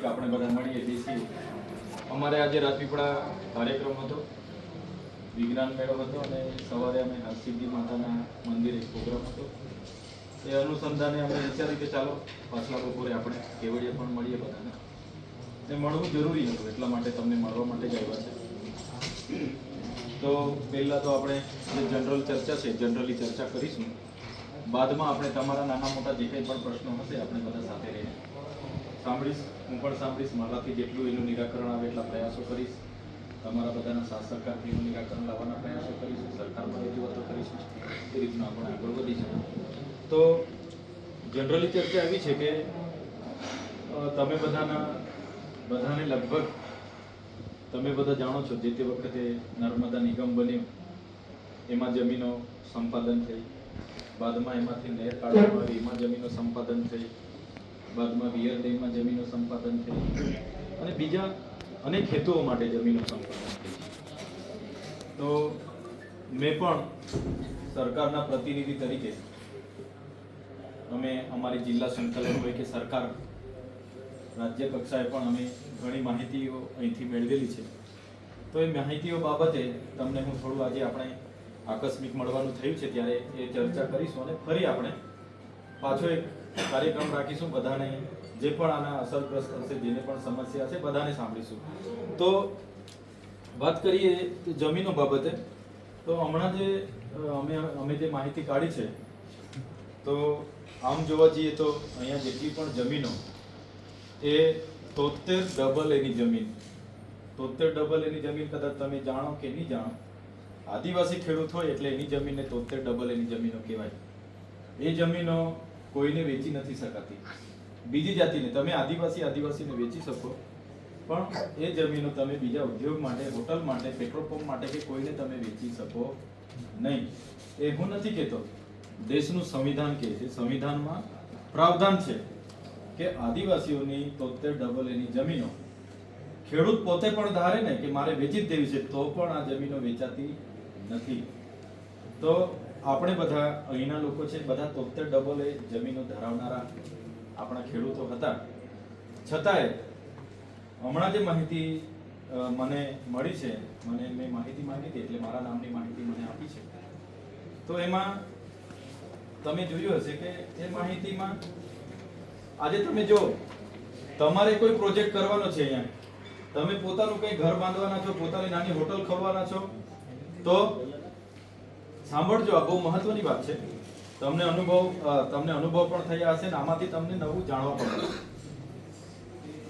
આપણે બધા મળીએ છીએ અમારે આજે રાજપીપળા કાર્યક્રમ હતો. વિજ્ઞાન મેળો હતો અને સવારે અમે હરસિદ્ધિ માતાના મંદિરે પ્રોગ્રામ હતો. એ અનુસંધાને અમે વિચાર્યું કે ચાલો પાછલા બપોરે આપણે કેવડીએ પણ મળીએ બધાને. ને મળવું જરૂરી હતું, એટલા માટે તમને મળવા માટે જ આવ્યા છે. તો પહેલાં તો આપણે જે જનરલ ચર્ચા છે, જનરલી ચર્ચા કરીશું. બાદમાં આપણે તમારા નાના મોટા જે કંઈ પણ પ્રશ્નો હશે, આપણે બધા સાથે રહીને સાંભળીશ, હું પણ સાંભળીશ. મારાથી જેટલું એનું નિરાકરણ આવે એટલા પ્રયાસો કરીશ. તમારા બધાના સાથ સરકારથી એનું નિરાકરણ લાવવાના પ્રયાસો કરીશું. સરકારમાં રજૂઆતો કરીશું એ રીતના આપણે આગળ વધીશું તો જનરલી ચર્ચા એવી છે કે તમે બધાના, બધાને લગભગ તમે બધા જાણો છો જે તે વખતે નર્મદા નિગમ બન્યું. એમાં જમીનો સંપાદન થઈ. બાદમાં એમાંથી નહેર કાઢવામાં આવી. એમાં જમીનો સંપાદન થઈ. બાદમાં વિયર ડેમમાં જમીનનું સંપાદન થઈ અને બીજા અનેક હેતુઓ માટે જમીનો સંપાદન થઈ તો મેં પણ સરકારના પ્રતિનિધિ તરીકે અમે અમારી જિલ્લા સંકલન હોય કે સરકાર, રાજ્ય કક્ષાએ પણ અમે ઘણી માહિતીઓ અહીંથી મેળવેલી છે. તો એ માહિતીઓ બાબતે તમને હું થોડું આજે આપણે આકસ્મિક મળવાનું થયું છે ત્યારે એ ચર્ચા કરીશું અને ફરી આપણે પાછો એક કાર્યક્રમ રાખીશું બધાને, જે પણ આના અસરગ્રસ્ત હશે જેને પણ સમસ્યા છે, બધાને સાંભળીશું. તો વાત કરીએ જમીનો બાબતે, તો હમણાં જે અમે અમે જે માહિતી કાઢી છે, તો આમ જોવા જઈએ તો અહીંયા જેટલી પણ જમીનો, એ તોતેર ડબલ એની જમીન. તોતેર ડબલ એની જમીન કદાચ તમે જાણો કે નહીં જાણો. આદિવાસી ખેડૂત હોય એટલે એની જમીનને તોતેર ડબલ એની જમીનો કહેવાય. એ જમીનો કોઈને વેચી નથી શકાતી. બીજી જાતિને તમે આદિવાસી આદિવાસીને વેચી શકો, પણ એ જમીનો તમે બીજા ઉદ્યોગ માટે, હોટલ માટે, પેટ્રોલ પંપ માટે કે કોઈને તમે વેચી શકો નહીં. એ હું નથી કહેતો. દેશનું સંવિધાન કહે છે. સંવિધાનમાં પ્રાવધાન છે કે આદિવાસીઓની તોતેર ડબલ એની જમીનો, ખેડૂત પોતે પણ ધારે ને કે મારે વેચી જ દેવી છે, તો પણ આ જમીનો વેચાતી નથી. તો આપણે બધા અહીંના લોકો છે, બધા તોતેર ડબલ એ જમીનો ધરાવનારા આપણા ખેડૂતો હતા. છતાંય હમણાં જે માહિતી મને મળી છે, મને મેં માહિતી માંગી હતી એટલે મારા નામની માહિતી મને આપી છે. તો એમાં તમે જોયું હશે કે એ માહિતીમાં આજે તમે જો, તમારે કોઈ પ્રોજેક્ટ કરવાનો છે અહીંયા. તમે પોતાનું કંઈ ઘર બાંધવાના છો, પોતાની નાની હોટલ ખોલવાના છો, તો સાંભળજો, આ બહુ મહત્વની વાત છે. તમને અનુભવ તમને અનુભવ પણ થયા હશે ને આમાંથી તમને નવું જાણવા પણ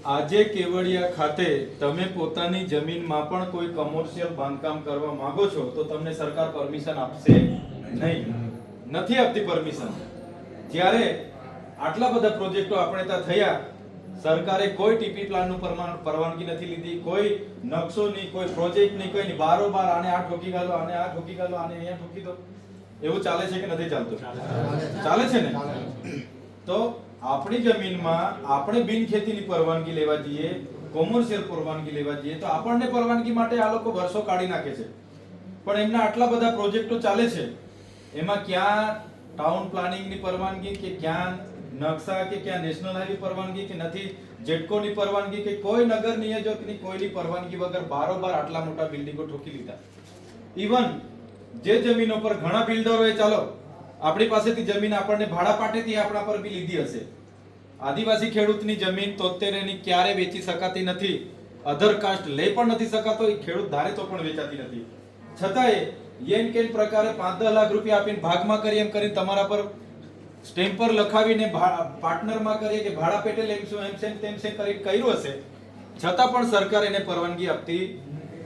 આજે કેવડિયા ખાતે તમે પોતાની જમીનમાં પણ કોઈ કમર્શિયલ બાંધકામ કરવા માંગો છો, તો તમને સરકાર પરમિશન આપશે નહીં. નથી આપતી પરમિશન જ્યારે આટલા બધા પ્રોજેક્ટો આપણે ત્યાં થયા સરકારે કોઈ ટીપી પ્લાનનું પરમાણ પરવાનગી નથી લીધી, કોઈ નકશો નહીં, કોઈ પ્રોજેક્ટ નહીં, કોઈ બારોબાર આને આ ઠોકી ગાલો, આને આ ઠોકી ગાલો, આને અહીંયા ઠોકી દો. એવું ચાલે છે કે નથી ચાલતું? ચાલે છે ને? તો આપણી જમીનમાં આપણે બિન ખેતીની પરવાનગી લેવા જઈએ, કોમર્શિયલ પરવાનગી લેવા જઈએ, તો આપણને પરવાનગી માટે આ લોકો વર્ષો કાઢી નાખે છે. પણ એમના આટલા બધા પ્રોજેક્ટો ચાલે છે. એમાં ક્યાં ટાઉન પ્લાનિંગની પરવાનગી કે ક્યાં નકશા કે ક્યાં નેશનલ હાઈવે પરવાનગી કે નથી, જેટકોની પરવાનગી કે કોઈ નગર નિયોજકની કોઈની પરવાનગી વગર બારોબાર આટલા મોટા બિલ્ડિંગો ઠોકી લીધા. ઇવન જે જમીનો પર ઘણા બિલ્ડરોએ ચાલો, આપણી પાસેથી જમીન આપણને ભાડા પાટેથી આપણા પર બી લીધી હશે. આદિવાસી ખેડૂતની જમીન તોતેર એની ક્યારે વેચી શકાતી નથી અધર કાસ્ટ લઈ પણ નથી શકાતો, એ ખેડૂત ધારે તો પણ વેચાતી નથી. છતાંય યેન કેન પ્રકારે પાંચ દસ લાખ રૂપિયા આપીને ભાગમાં કરી એમ કરીને તમારા પર સ્ટેમ્પ પર લખાવીને પાર્ટનરમાં કરીએ કે ભાડા પેટે લેમશું એમ સેમ, તેમ છે કરી કર્યું હશે, છતાં પણ સરકાર એને પરવાનગી આપતી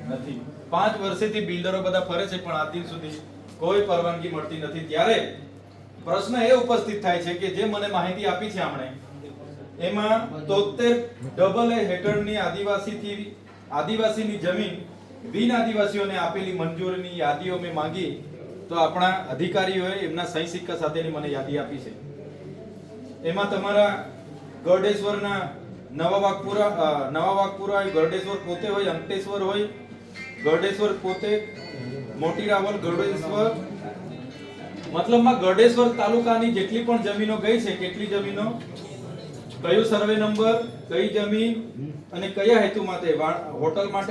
નથી. પાંચ વર્ષેથી બિલ્ડરો બધા ફરે છે, પણ આ દિન સુધી કોઈ પરવાનગી મળતી નથી. ત્યારે પ્રશ્ન એ ઉપસ્થિત થાય છે કે જે મને માહિતી આપી છે આમણે, એમાં તોતેર ડબલ એ હેઠળની આદિવાસીથી, આદિવાસીની જમીન, બિન આદિવાસીઓને આપેલી મંજૂરીની યાદીઓ મેં માંગી. તો આપણા અધિકારીઓએ એમના સહી સિક્કા સાથેની મને યાદી આપી છે. એમાં તમારા ગરડેશ્વરના નવા વાઘપુરા નવા વાઘપુરા ગરડેશ્વર પોતે હોય અંકટેશ્વર હોય, ગરડેશ્વર પોતે, મોટી રાવલ ગરડેશ્વર, મતલબમાં ગરડેશ્વર તાલુકાની જેટલી પણ જમીનો ગઈ છે, કેટલી જમીનો? કયો સર્વે નંબર, કઈ જમીન અને કયા હેતુ માટે? હોટલ માટે